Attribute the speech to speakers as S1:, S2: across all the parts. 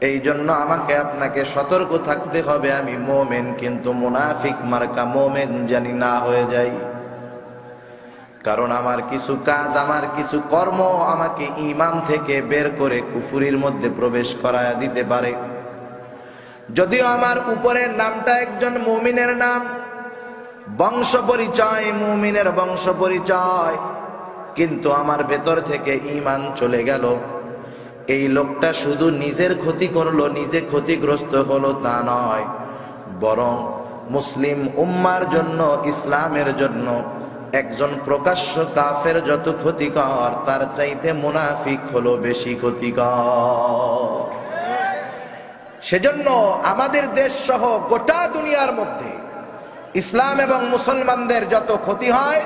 S1: এই জন্য আমাকে আপনাকে সতর্ক থাকতে হবে, আমি মোমেন, কিন্তু মুনাফিক মার্কা মোমেন জানি না হয়ে যাই। কারণ আমার কিছু কাজ, আমার কিছু কর্ম আমাকে ইমান থেকে বের করে কুফুরির মধ্যে প্রবেশ করায় দিতে পারে। যদিও আমার উপরের নামটা একজন মুমিনের নাম, বংশ পরিচয়, মুমিনের বংশ পরিচয়, কিন্তু আমার ভেতর থেকে ইমান চলে গেল। এই লোকটা শুধু নিজের ক্ষতি করল, নিজে ক্ষতিগ্রস্ত হলো তা নয়। বরং মুসলিম উম্মার জন্য, ইসলামের জন্য একজন প্রকাশ্য কাফের যত ক্ষতিকর, তার চাইতে মুনাফিক হলো বেশি ক্ষতিকর। সেজন্য আমাদের দেশ সহ গোটা দুনিয়ার মধ্যে ইসলাম এবং মুসলমানদের যত ক্ষতি হয়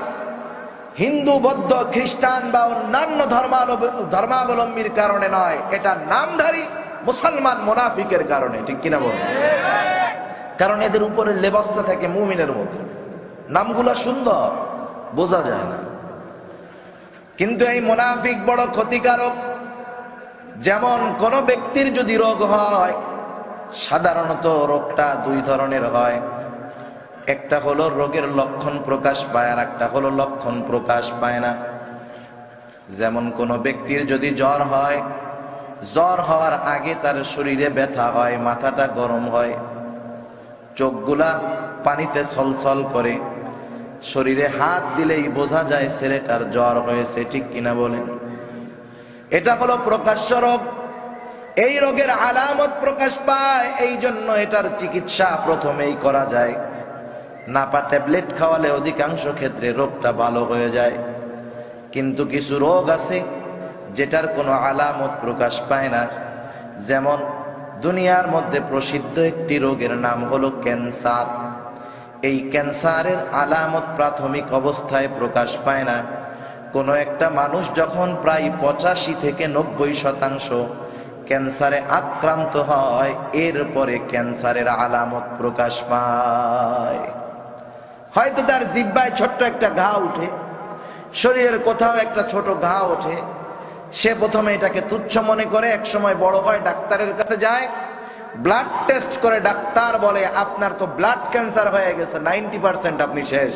S1: হিন্দু, বৌদ্ধ, খ্রিস্টান বা অন্যান্য ধর্মাবলম্বী, ধর্মাবলম্বীর কারণে নয়। এটা নামধারী মুসলমান মোনাফিকের কারণে, ঠিক কিনা বল? কারণ এদের উপরে লেবাসটা থাকে মুমিনের মতো। নামগুলা সুন্দর, বোঝা যায় না। কিন্তু এই মোনাফিক বড় ক্ষতিকারক, যেমন কোন ব্যক্তির যদি রোগ হয়, সাধারণত রোগটা দুই ধরনের হয়। একটা হলো রোগের লক্ষণ প্রকাশ পায়, আর একটা হলো লক্ষণ প্রকাশ পায় না। যেমন কোন ব্যক্তির যদি জ্বর হয়, জ্বর হওয়ার আগে তার শরীরে ব্যথা হয়, মাথাটা গরম হয়, চোখগুলা পানিতে ছলছল করে, শরীরে হাত দিলেই বোঝা যায় ছেলেটার জ্বর হয়েছে, ঠিক কিনা বলেন? এটা হলো প্রকাশ্য রোগ। এই রোগের আলামত প্রকাশ পায় এই জন্য এটার চিকিৎসা প্রথমেই করা যায়। নাপা ট্যাবলেট খাওয়ালে অধিকাংশ ক্ষেত্রে রোগটা ভালো হয়ে যায়। কিন্তু কিছু রোগ আছে যেটার কোনো আলামত প্রকাশ পায় না। যেমন দুনিয়ার মধ্যে প্রসিদ্ধ একটি রোগের নাম হলো ক্যান্সার। এই ক্যান্সারের আলামত প্রাথমিক অবস্থায় প্রকাশ পায় না। কোনো একটা মানুষ যখন প্রায় পঁচাশি থেকে নব্বই শতাংশ ক্যান্সারে আক্রান্ত হয়, এরপরে ক্যান্সারের আলামত প্রকাশ পায়। হয়তো তার জিব্বায় ছোট্ট একটা ঘা উঠে, শরীরের কোথাও একটা ছোট ঘা ওঠে, সে প্রথমে এটাকে তুচ্ছ মনে করে এক সময় বড় হয়, ডাক্তারের কাছে যায় ব্লাড টেস্ট করে ডাক্তার বলে, আপনার তো ব্লাড ক্যান্সার হয়ে গেছে, নাইনটি পার্সেন্ট আপনি শেষ।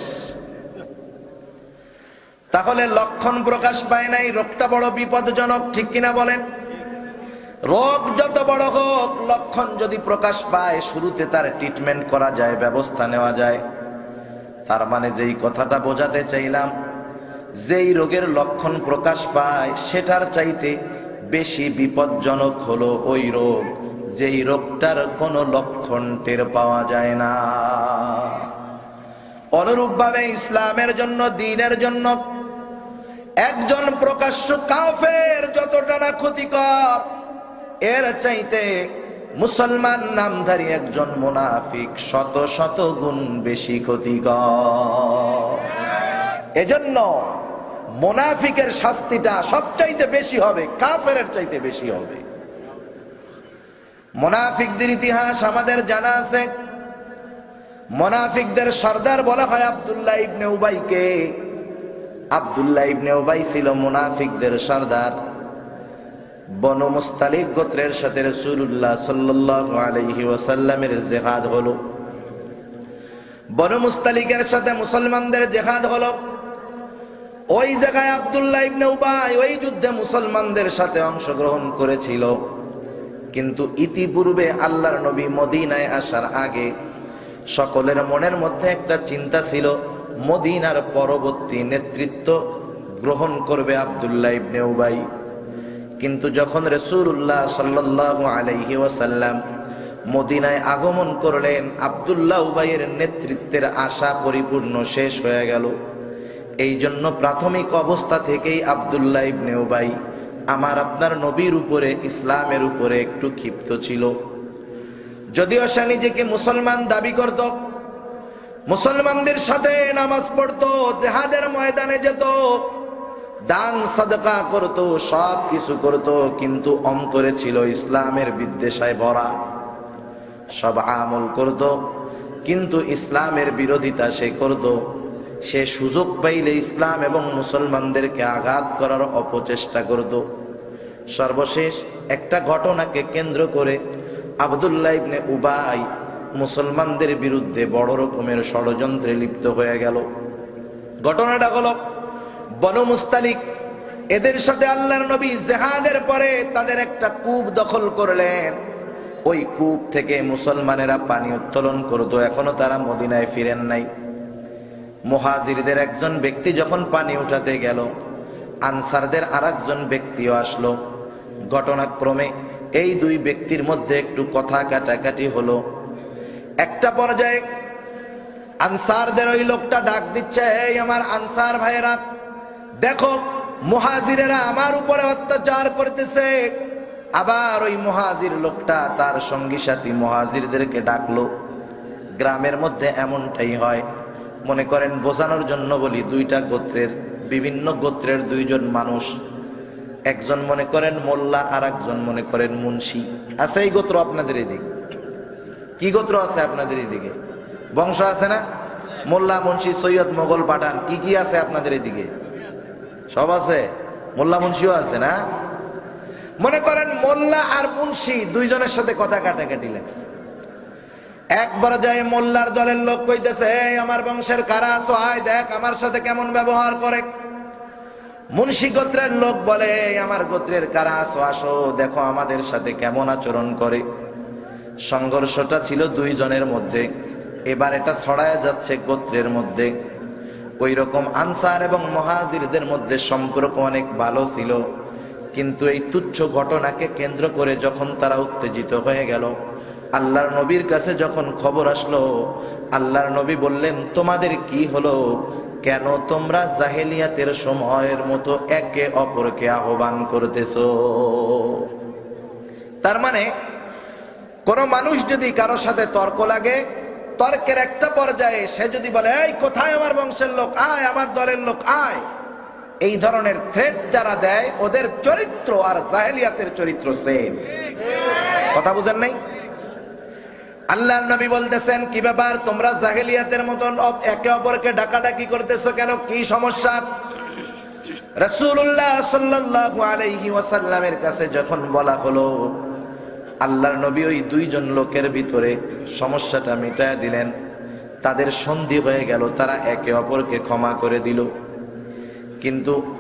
S1: তাহলে লক্ষণ প্রকাশ পায় নাই, রোগটা বড় বিপদজনক, ঠিক কিনা বলেন? রোগ যত বড় হোক, লক্ষণ যদি প্রকাশ পায়, শুরুতে তার ট্রিটমেন্ট করা যায়, ব্যবস্থা নেওয়া যায়। তার মানে যেই কথাটা বোঝাতে চাইলাম, যেই রোগের লক্ষণ প্রকাশ পায় সেটার চাইতে বেশি বিপজ্জনক হলো ওই রোগ, যেই রোগটার কোনো লক্ষণ টের পাওয়া যায় না। অনুরূপভাবে ইসলামের জন্য, দিনের জন্য একজন প্রকাশ্য কাফের যতটা না ক্ষতিকর, এর চাইতে মুসলমান নামধারী একজন মুনাফিক শত শত গুণ বেশি ক্ষতিকর। এজন্য মোনাফিকের শাস্তিটা সবচাইতে বেশি হবে কাফের চাইতে বেশি হবে। মোনাফিকদের ইতিহাস আমাদের জানা আছে। মোনাফিকদের সর্দার বলা হয় আবদুল্লাহ ইবনে উবাইকে। আবদুল্লাহ ইবনে উবাই ছিল মুনাফিকদের সর্দার। বনু মুস্তালিক গোত্রের সাথে রসুল্লাহ ওয়াসাল্লামের জেহাদ হলো। বনু মুস্তালিকের সাথে মুসলমানদের জেহাদ হলো। ওই জায়গায় আবদুল্লাহ ইবনে উবাই ওই যুদ্ধে মুসলমানদের সাথে অংশগ্রহণ করেছিল। কিন্তু ইতিপূর্বে আল্লাহর নবী মদিনায় আসার আগে সকলের মনের মধ্যে একটা চিন্তা ছিল, মদিনার পরবর্তী নেতৃত্ব গ্রহণ করবে আবদুল্লাহ ইবনে উবাই। কিন্তু যখন রসুল্লাহ সাল্লাহ আলাইহি ওয়াসাল্লাম মদিনায় আগমন করলেন, আবদুল্লাহ উবাইয়ের নেতৃত্বের আশা পরিপূর্ণ শেষ হয়ে গেল। এই জন্য প্রাথমিক অবস্থা থেকেই আবদুল্লাহ ইবনে উবাই আমার আপনার নবীর উপরে, ইসলামের উপরে একটু ক্ষিপ্ত ছিল। যদিও সে নিজেকে মুসলমান দাবি করত, মুসলমানদের সাথে নামাজ পড়তো, জেহাদের ময়দানে যেত দান, সাদকা করত, সব কিছু করত, কিন্তু অন্তরে ছিল ইসলামের বিদ্বেষায় ভরা। সব আমল করত, কিন্তু ইসলামের বিরোধিতা সে করত। সে সুযোগ পাইলে ইসলাম এবং মুসলমানদেরকে আঘাত করার অপচেষ্টা করত। সর্বশেষ একটা ঘটনাকে কেন্দ্র করে আবদুল্লাহ ইবনে উবাই মুসলমানদের বিরুদ্ধে বড় রকমের ষড়যন্ত্রে লিপ্ত হয়ে গেল। ঘটনাটা হলো বনু মুস্তালিক, এদের সাথে আল্লাহর নবী জেহাদের পরে তাদের একটা কূপ দখল করলেন। ওই কূপ থেকে মুসলমানেরা পানি উত্তোলন করতো, এখনও তারা মদিনায় ফিরেন নাই। মুহাজিরদের একজন ব্যক্তি যখন পানি উঠাতে গেল, আনসারদের আর ব্যক্তিও আসলো। ঘটনাক্রমে এই দুই ব্যক্তির মধ্যে একটু কথা কাটাকাটি হলো। একটা পর্যায়ে আনসারদের ওই লোকটা ডাক দিচ্ছে, এই আমার আনসার ভাইয়েরা দেখো, মুহাজিরেরা আমার উপরে অত্যাচার করতেছে। আবার ওই মুহাজির লোকটা তার সঙ্গী সাথী মুহাজিরদেরকে ডাকলো। গ্রামের মধ্যে এমনটাই হয়। মনে করেন, বোঝানোর জন্য বলি, দুইটা গোত্রের, বিভিন্ন গোত্রের দুইজন মানুষ। একজন মনে করেন মোল্লা আর একজন মনে করেন মুন্সি। আছে এই গোত্র আপনাদের এদিকে? কি গোত্র আছে আপনাদের এদিকে? বংশ আছে না? মোল্লা, মুন্সি, সৈয়দ, মোগল, পাঠান, কি কি আছে আপনাদের এদিকে? সব আছে? মোল্লা মুন্সিও আছে না? মনে করেন মোল্লা আর মুন্সি দুইজনের সাথে কথা কাটাকাটি লাগছে। একবার যায় মোল্লার দলের লোক কইতেছে, "এই আমার বংশের কারা আছো? আয় দেখ আমার সাথে কেমন ব্যবহার করে। মুন্সি গোত্রের লোক বলে, "এই আমার গোত্রের কারা আছো? আসো, দেখো আমাদের সাথে কেমন আচরণ করে। সংঘর্ষটা ছিল দুইজনের মধ্যে। এবার এটা ছড়ায় যাচ্ছে গোত্রের মধ্যে। ওই রকম আনসার এবং মহাজিরদের মধ্যে সম্পর্ক অনেক ভালো ছিল। কিন্তু এই তুচ্ছ ঘটনাকে কেন্দ্র করে যখন তারা উত্তেজিত হয়ে গেল, আল্লাহর নবীর কাছে যখন খবর আসলো, আল্লাহর নবী বললেন, তোমাদের কি হলো? কেন তোমরা জাহেলিয়াতের সময়ের মতো একে অপরকে আহ্বান করতেছো? তার মানে কোন মানুষ যদি কারোর সাথে তর্ক লাগে তর্কের একটা পর্যায়ে সে যদি বলে, এই, কোথায় আমার বংশের লোক? আয়, আমার দলের লোক, আয়। এই ধরনের থ্রেট যারা দেয়, ওদের চরিত্র আর জাহেলিয়াতের চরিত্র সেম কথা বুঝেন নাই? আল্লাহ নবী বলতেছেন, কি ব্যাপার? তোমরা জাহেলিয়াতের মতন একে অপরকে ডাকাডাকি করতেছো কেন? কি সমস্যা? রাসূলুল্লাহ সাল্লাল্লাহু আলাইহি ওয়াসাল্লামের কাছে যখন বলা হলো আল্লাহর নবী ওই দুইজন লোকের ভিতরে সমস্যাটা মিটায় দিলেন। তাদের সন্ধি হয়ে গেল, তারা একে অপরকে ক্ষমা করে দিল। কিন্তু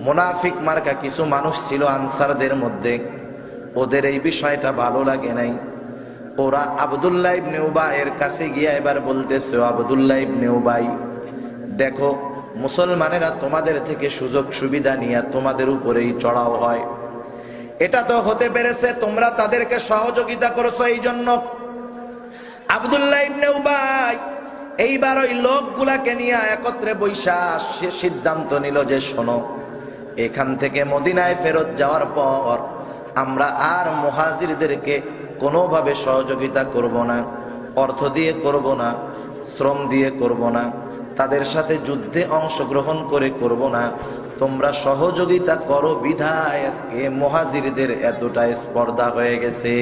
S1: মোনাফিক মার্কা কিছু মানুষ ছিল আনসারদের মধ্যে। ওদের এই বিষয়টা ভালো লাগে নাই। ওরা আবদুল্লাহ ইবনে উবাইয়ের কাছে গিয়ে এবার বলতেছে, "ও আবদুল্লাহ ইবনে উবাই, দেখো, মুসলমানেরা তোমাদের থেকে সুযোগ সুবিধা নিয়ে তোমাদের উপরেই চড়াও হয়। এটা তো হতে পেরেছে, তোমরা তাদেরকে সহযোগিতা করেছ এই জন্য আবদুল্লাহ ইবনে উবাই এইবার ওই লোকগুলাকে নিয়ে একত্রে বৈশা সে সিদ্ধান্ত নিল যে, শোনো, এখান থেকে মদিনায় ফেরত যাওয়ার পর আমরা আর মুহাজিরদেরকে কোনোভাবে সহযোগিতা করব না, অর্থ দিয়ে করব না, শ্রম দিয়ে করব না তাদের সাথে যুদ্ধে অংশগ্রহণ করে করব না। তোমরা সহযোগিতা করো বিধায়, আজকে মহাজিরদের এতটা স্পর্ধা হয়ে গেছে।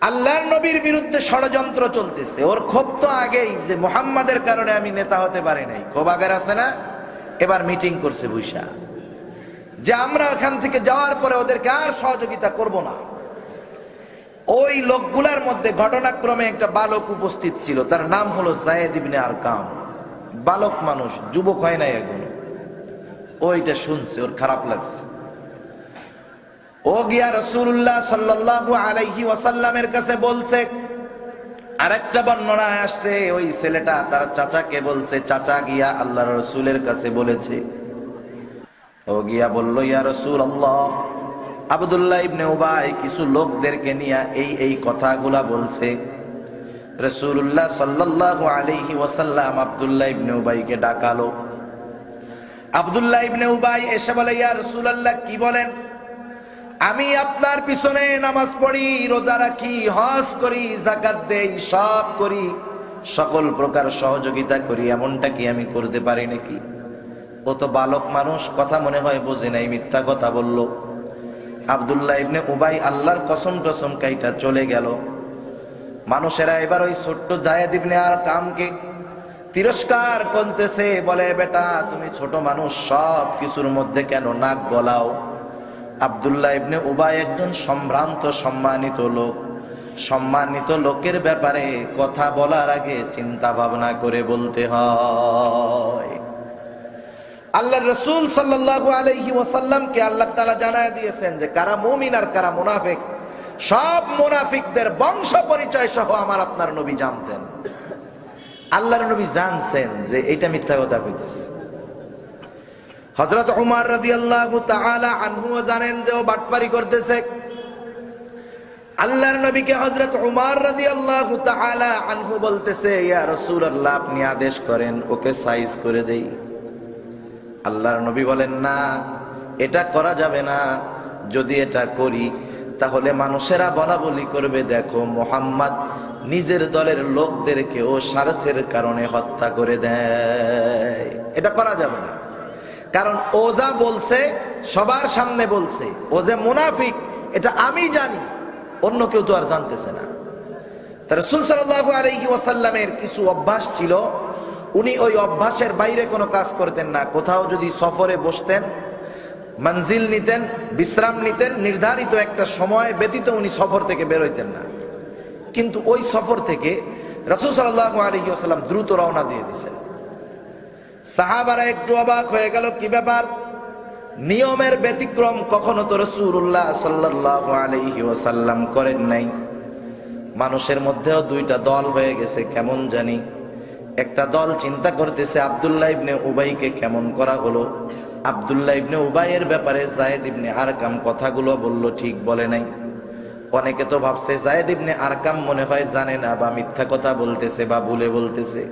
S1: আল্লাহর নবীর বিরুদ্ধে ষড়যন্ত্র চলতেছে। ওর ক্ষোভ তো আগেই যে মোহাম্মদের কারণে আমি নেতা হতে পারি নাই। ক্ষোভ আগের আছে না? এবার মিটিং করছে বুইসা যে আমরা ওখান থেকে যাওয়ার পরে ওদেরকে আর সহযোগিতা করব না। ওই লোকগুলার মধ্যে ঘটনাক্রমে একটা বালক উপস্থিত ছিল। তার নাম হলো জায়েদ ইবনে আরকাম। বালক মানুষ, যুবক হয় নাই এখন। ওইটা শুনছে, ওর খারাপ লাগছে। ও গিয়া রসুল্লাহ সাল্লাল্লাহু আলাইহি ওয়াসাল্লামের কাছে বলছে, আরেকটা বর্ণনায় আসছে, ওই ছেলেটা, তার চাচাকে বলছে, চাচা গিয়া আল্লাহ রসুলের কাছে বলেছে। ও গিয়া বলল, ইয়া রসুল আল্লাহ আবদুল্লাহ ইবনে উবাই কিছু লোকদেরকে নিয়ে এই এই কথাগুলা বলছে। রসুল্লাহ সাল্লাল্লাহু আলাইহি ওয়াসাল্লাম আব্দুল্লাহ ইবনে উবাইকে ডাকালো। আব্দুল্লাহ ইবনে উবাই এসে বলে, ইয়া রাসূলুল্লাহ, কি বলেন? আমি আপনার পিছনে নামাজ পড়ি, রোজা রাখি, হজ করি জাকাত দেই, সব করি। সকল প্রকার সহযোগিতা করি, এমনটা কি আমি করতে পারি নাকি? ও তো বালক মানুষ, কথা মনে হয় বোঝে নাই, মিথ্যা কথা বলল। আব্দুল্লাহ ইবনে উবাই আল্লাহর কসম টসম কাইটা চলে গেল। মানুষেরা এবার ওই ছোট্ট জায়েদ ইবনে আর কামকে তিরস্কার করতেছে, বলে, বেটা, তুমি ছোট মানুষ সব কিছুর মধ্যে কেন নাক গলাও? আবদুল্লাহ ইবনে উবাই একজন সম্ভ্রান্ত, সম্মানিত লোক। সম্মানিত লোকের ব্যাপারে কথা বলার আগে চিন্তা ভাবনা করে বলতে হয়। আল্লাহ রসুল সাল্লাল্লাহু আলাইহি ওয়াসাল্লামকে আল্লাহ তাআলা জানায় দিয়েছেন যে কারা মুমিন আর কারা মুনাফিক, সব মুনাফিকদের বংশ পরিচয় সহ আমার আপনার নবী জানতেন। আল্লাহর নবী জানছেন যে এটা মিথ্যা কথা কইতেছে। হযরত উমর রাদিয়াল্লাহু তাআলা আনহু জানেন যে ও বাটপারি করতেছে। আল্লাহর নবীকে হযরত উমর রাদিয়াল্লাহু তাআলা আনহু বলতেছে, ইয়া রাসূলুল্লাহ, আপনি আদেশ করেন, ওকে সাইজ করে দেই। আল্লাহর নবী বলেন, না, এটা করা যাবে না। যদি এটা করি, তাহলে মানুষেরা বলা বলি করবে, দেখো, মোহাম্মদ নিজের দলের লোকদেরকেও স্বার্থের কারণে হত্যা করে দেয়। এটা করা যাবে না। কারণ ও যা বলছে, সবার সামনে বলছে। ও যে মুনাফিক, এটা আমি জানি। অন্য কেউ তো আর জানতেছে না। তার রসুল সাল্লাল্লাহু আলাইহি ওয়াসাল্লামের কিছু অভ্যাস ছিল উনি ওই অভ্যাসের বাইরে কোনো কাজ করতেন না। কোথাও যদি সফরে বসতেন, মঞ্জিল নিতেন, বিশ্রাম নিতেন, নির্ধারিত একটা সময় ব্যতীত উনি সফর থেকে বেরোইতেন না। কিন্তু ওই সফর থেকে রসুল সাল্লাল্লাহু আলাইহি ওয়াসাল্লাম দ্রুত রওনা দিয়ে দিছেন সাহাবারা একটু অবাক হয়ে গেল, কি ব্যাপার? নিয়মের ব্যতিক্রম কখনো তো রসুল্লাহ সাল্লাল্লাহু আলাইহি ওয়াসাল্লাম করেন নাই। মানুষের মধ্যেও দুইটা দল হয়ে গেছে, কেমন জানি? একটা দল চিন্তা করতেছে আব্দুল্লাহ ইবনে উবাইকে কেমন করা হলো। আব্দুল্লাহ ইবনে উবাইয়ের ব্যাপারে জায়েদ ইবনে আরকাম কথাগুলো বলল, ঠিক বলে নাই। অনেকে তো ভাবছে জায়েদ ইবনে আরকাম মনে হয় জানে না বা মিথ্যা কথা বলতেছে বা ভুলে বলতেছে।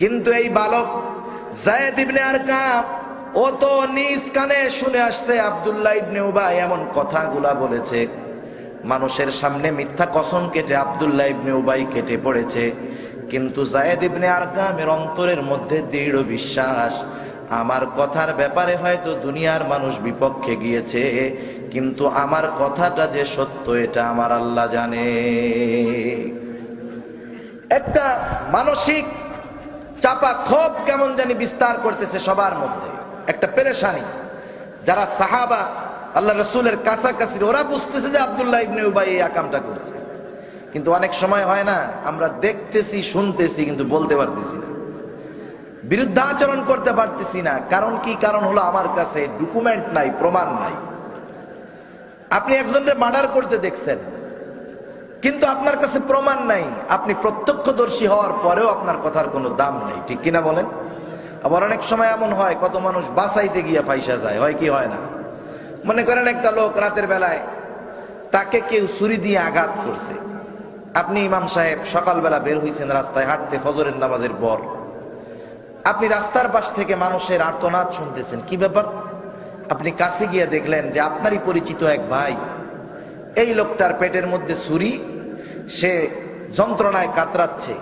S1: কিন্তু এই বালক জায়েদ ইবনে আরকাম, ও তো নিজ কানে শুনে আসছে আব্দুল্লাহ ইবনে উবাই এমন কথাগুলা বলেছে। মানুষের সামনে মিথ্যা কসম কেটে আব্দুল্লাহ ইবনে উবাই কেটে পড়েছে। কিন্তু জায়েদ ইবনে আরকামের অন্তরের মধ্যে দৃঢ় বিশ্বাস। আমার কথার ব্যাপারে হয়তো দুনিয়ার মানুষ বিপক্ষে গিয়েছে, কিন্তু আমার কথাটা যে সত্য, এটা আমার আল্লাহ জানে। একটা মানসিক চাপা ক্ষোভ কেমন জানি বিস্তার করতেছে সবার মধ্যে। একটা পেরেশানি। যারা সাহাবা, আল্লাহ রসুলের কাছাকাছি, ওরা বুঝতেছে যে আবদুল্লাহ ইবনে উবাই এই আকামটা করছে। কিন্তু অনেক সময় হয় না, আমরা দেখতেছি, শুনতেছি, কিন্তু বলতে পারতেছি না। বিরুদ্ধাচরণ করতে পারতেছি না, কারণ কি? কারণ হলো আমার কাছে ডকুমেন্ট নাই, প্রমাণ নাই। আপনি একজনের মার্ডার করতে দেখছেন, কিন্তু আপনার কাছে প্রমাণ নাই। আপনি প্রত্যক্ষদর্শী হওয়ার পরেও আপনার কথার কোনো দাম নেই, ঠিক কিনা বলেন? আবার অনেক সময় এমন হয়, কত মানুষ বাঁচাইতে গিয়ে পয়সা যায়, হয় কি, হয় না? মনে করেন একটা লোক রাতের বেলায় তাকে কেউ ছুরি দিয়ে আঘাত করছে। আপনি ইমাম সাহেব সকালবেলা বের হয়েছেন রাস্তায় হাঁটতে ফজরের নামাজের পর। আপনি রাস্তার পাশ থেকে মানুষের আর্তনাদ শুনতেছেন। কি ব্যাপার? আপনি কাছে গিয়ে দেখলেন যে আপনারই পরিচিত এক ভাই। এই লোকটার পেটের মধ্যে ছুরি, সে যন্ত্রণায় কাতরাচ্ছে।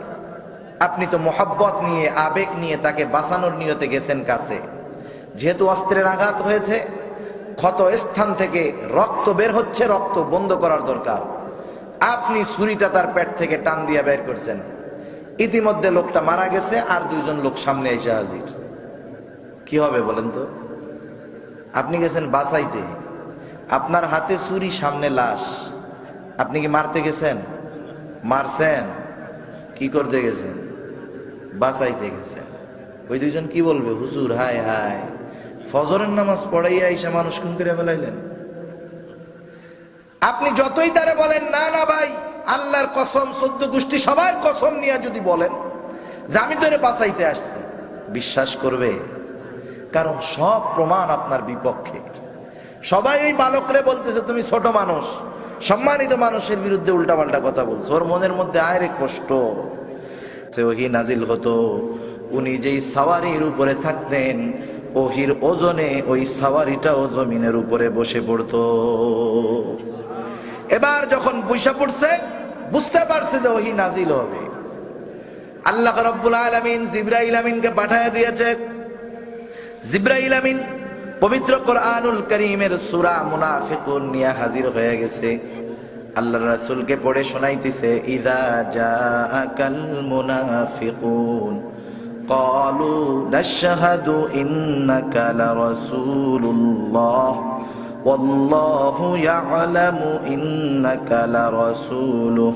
S1: আপনি তো মোহাব্বত নিয়ে, আবেগ নিয়ে তাকে বাঁচানোর নিয়তে গেছেন কাছে। যেহেতু অস্ত্রের আঘাত হয়েছে, ক্ষত স্থান থেকে রক্ত বের হচ্ছে, রক্ত বন্ধ করার দরকার। আপনি ছুরিটা তার পেট থেকে টান দিয়ে বের করছেন। ইতিমধ্যে লোকটা মারা গেছে আর দুইজন লোক সামনে এসে হাজির। কি হবে বলেন তো? আপনি গেছেন বাঁচাইতে। আপনার হাতে চুরি সামনে লাশ। আপনি কি মারতে গেছেন? মারছেন। কি করতে গেছেন? বাঁচাইতে গেছেন। ওই দুইজন কি বলবে? হুজুর, হায় হায়। ফজরের নামাজ পড়াইয়া আইসা মানুষ খুন করে ফেলাইলেন? আপনি যতই তারা বলেন, না না ভাই, আল্লাহর কসম সদ্য গোষ্ঠী সবার কসম নিয়ে যদি বলেন, যে আমি তো বাঁচাইতে আসছি। বিশ্বাস করবে? কারণ সব প্রমাণ আপনার বিপক্ষে। সবাই এই বালকরে বলতেছে, তুমি ছোট মানুষ, সম্মানিত মানুষের বিরুদ্ধে উল্টাপাল্টা কথা বলছো। ওর মনের মধ্যে আয়রে কষ্ট। সে ওহি নাজিল হতো। উনি যেই সাওয়ারির উপরে থাকতেন ওহির ওজনে ওই সাওয়ারিটাও জমিনের উপরে বসে পড়তো। এবার যখন বৈশা পড়ছে, বুঝতে পারছে যে ওহি নাজিল হবে। আল্লাহ রব্বুল আলমিন জিব্রাইল আমিনকে পাঠায় দিয়েছে। জিব্রাইল আমিন পবিত্র কোরআনুল করিমের সুরা মুনাফিকুন নিয়ে হাজির হয়ে গেছে। আল্লাহ রাসূলকে পড়ে শোনাইতেছে, ইদা জাআকাল মুনাফিকুন। قالوا نشهد إنك لرسول الله والله يعلم إنك لرسوله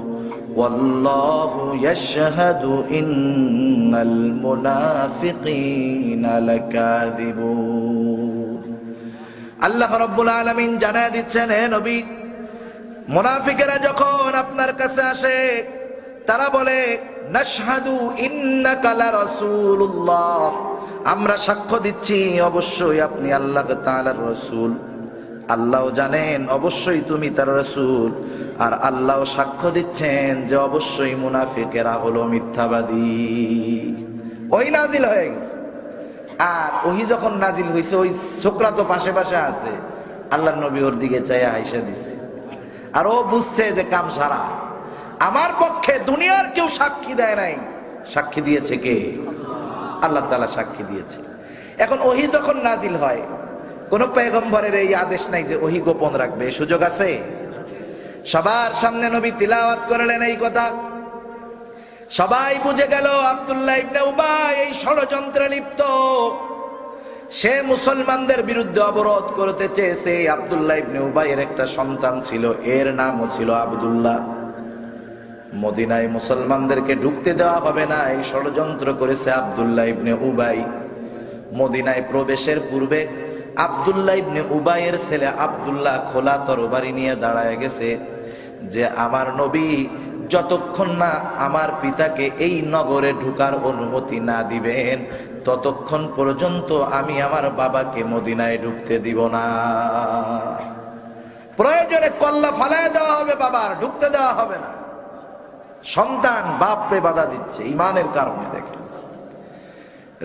S1: والله يشهد إن المنافقين لكاذبون আল্লাহ রব্বুল আলমিন জানা দিচ্ছেন হে নবী মুনাফিকেরা যখন আপনার কাছে আসে তারা বলে আমরা সাক্ষ্য দিচ্ছি, অবশ্যই আপনি আল্লাহ রাসূল। আল্লাহ জানেন, অবশ্যই তুমি তার রাসূল। আর আল্লাহ সাক্ষ্য দিচ্ছেন যে, অবশ্যই মুনাফিকেরা হলো মিথ্যাবাদী। ওই নাজিল হয়ে গেছে। আর ওহি যখন নাজিল হয়েছে ওই ছোকরা তো পাশে পাশে আছে। আল্লাহ নবী ওর দিকে চাইয়া হাইসা দিছে। আর ও বুঝছে যে কাম সারা। আমার পক্ষে দুনিয়ার কেউ সাক্ষী দেয় নাই। সাক্ষী দিয়েছে কে? আল্লাহ তালা সাক্ষী দিয়েছে। এখন ওহি যখন নাজিল হয়, কোন পেগম্বরের এই আদেশ নাই যে ওহি গোপন রাখবে। সুযোগ আছে? সবার সামনে নবী তিলাওয়াত করলেন এই কথা। সবাই বুঝে গেল আব্দুল্লাহ এই ষড়যন্ত্রে লিপ্ত। সে মুসলমানদের বিরুদ্ধে অবরোধ করতে চেয়েছে। আব্দুল্লাহ ইবনে উবাইয়ের একটা সন্তান ছিল, এর নামও ছিল আব্দুল্লাহ। মদিনায় মুসলমানদেরকে ঢুকতে দেওয়া হবে না, এই ষড়যন্ত্র করেছে আব্দুল্লাহ ইবনে উবাই। মদিনায় প্রবেশের পূর্বে আব্দুল্লাহ ইবনে উবাইয়ের ছেলে আব্দুল্লাহ খোলা তরবারি নিয়ে দাঁড়ায় গেছে যে, আমার নবী যতক্ষণ না আমার পিতাকে এই নগরে ঢুকার অনুমতি না দিবেন, ততক্ষণ পর্যন্ত আমি আমার বাবাকে মদিনায় ঢুকতে দিব না। প্রয়োজনে কল্লা ফালায় দেওয়া হবে বাবার ঢুকতে দেওয়া হবে না। সন্তান বাপরে বাধা দিচ্ছে, ইমানের কারণে দেখে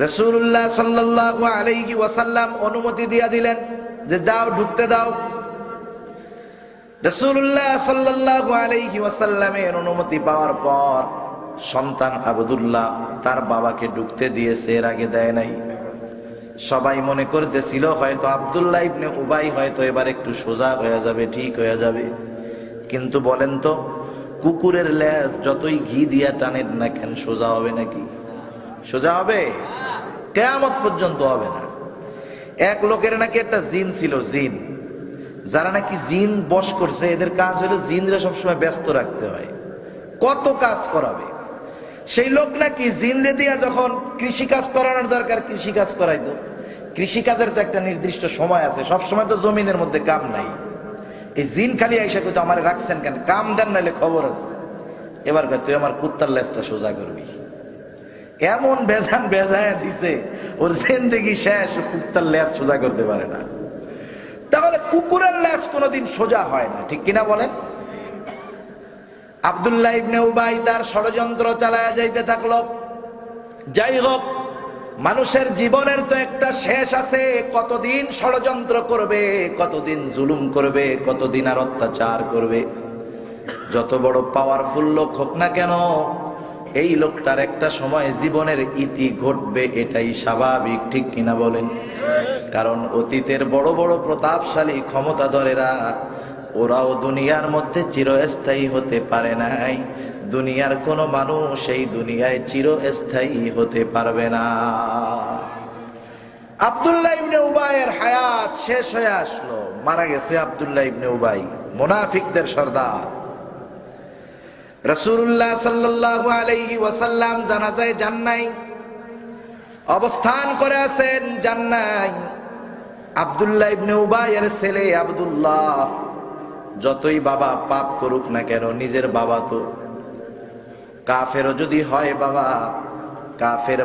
S1: রসুল্লাহ সাল্লাহ আলাইহি ওয়াসাল্লাম অনুমতি দিয়া দিলেন যে দাও, ঢুকতে দাও। রসুল্লাহ সাল্লাহ আলাইহি ওয়াসাল্লামের অনুমতি পাওয়ার পর সন্তান আবদুল্লাহ তার বাবাকে ঢুকতে দিয়েছে, এর আগে দেয় নাই। সবাই মনে করতেছিল, হয়তো আবদুল্লাহ ইবনে উবাই হয়তো এবার একটু সোজা হয়ে যাবে, ঠিক হয়ে যাবে। কিন্তু বলেন তো কুকুরের লেজ যতই ঘি দিয়া টানেন না কেন, সোজা হবে নাকি? সোজা হবে? কেয়ামত পর্যন্ত হবে না। এক লোকের নাকি একটা জিন ছিল, জিন। যারা নাকি জিন বস করছে, এদের কাজ হলো জিনরা সবসময় ব্যস্ত রাখতে হয়। কত কাজ করাবে? সেই লোক নাকি জিনরে দিয়া যখন কৃষি কাজ করানোর দরকার কৃষি কাজ করাইতো। কৃষি কাজের তো একটা নির্দিষ্ট সময় আছে সব সময় তো জমিনের মধ্যে কাম নাই। এই জিন খালি আইসা কইতো, আমার রাখছেন কেন? কাম দেন নাইলে খবর আছে। এবার তুই আমার কুত্তার লেজটা সোজা করবি। এমন বেজান বেজায় দিছে, ওর জিন্দেগি শেষ কুত্তার লেজ সোজা করতে পারে না। তাহলে কুকুরের লেজ কোনোদিন সোজা হয় না, ঠিক কিনা বলেন? আবদুল্লাহ ইবনে উবাই তার ষড়যন্ত্র চালায়া যাইতে থাকল। যাই হোক মানুষের জীবনের তো একটা শেষ আছে। কতদিন ষড়যন্ত্র করবে, কতদিন জুলুম করবে, কতদিন আর অত্যাচার করবে। যত বড় পাওয়ারফুল লোক হোক না কেন, এই লোকটার একটা সময় জীবনের ইতি ঘটবে, এটাই স্বাভাবিক, ঠিক কিনা বলেন? কারণ অতীতের বড় বড় প্রতাপশালী ক্ষমতাধরেরা ওরাও দুনিয়ার মধ্যে চিরস্থায়ী হতে পারে নাই। দুনিয়ার কোনো মানুষ এই দুনিয়ায় চিরস্থায়ী হতে পারবে না। আব্দুল্লাহ ইবনে উবাইয়ের হায়াত শেষ হয়ে আসলো। মারা গেছে আব্দুল্লাহ ইবনে উবাই, মুনাফিকদের সর্দার। রসুল্লাহ সাল্লাল্লাহু আলাইহি ওয়াসাল্লাম জানাজায় যান নাই অবস্থান করে আছেন যান নাই আব্দুল্লাহ ইবনে উবাইয়ের ছেলে আব্দুল্লাহ। যতই বাবা পাপ করুক না কেন নিজের বাবা তো কাফেরও যদি হয় বাবা কাফের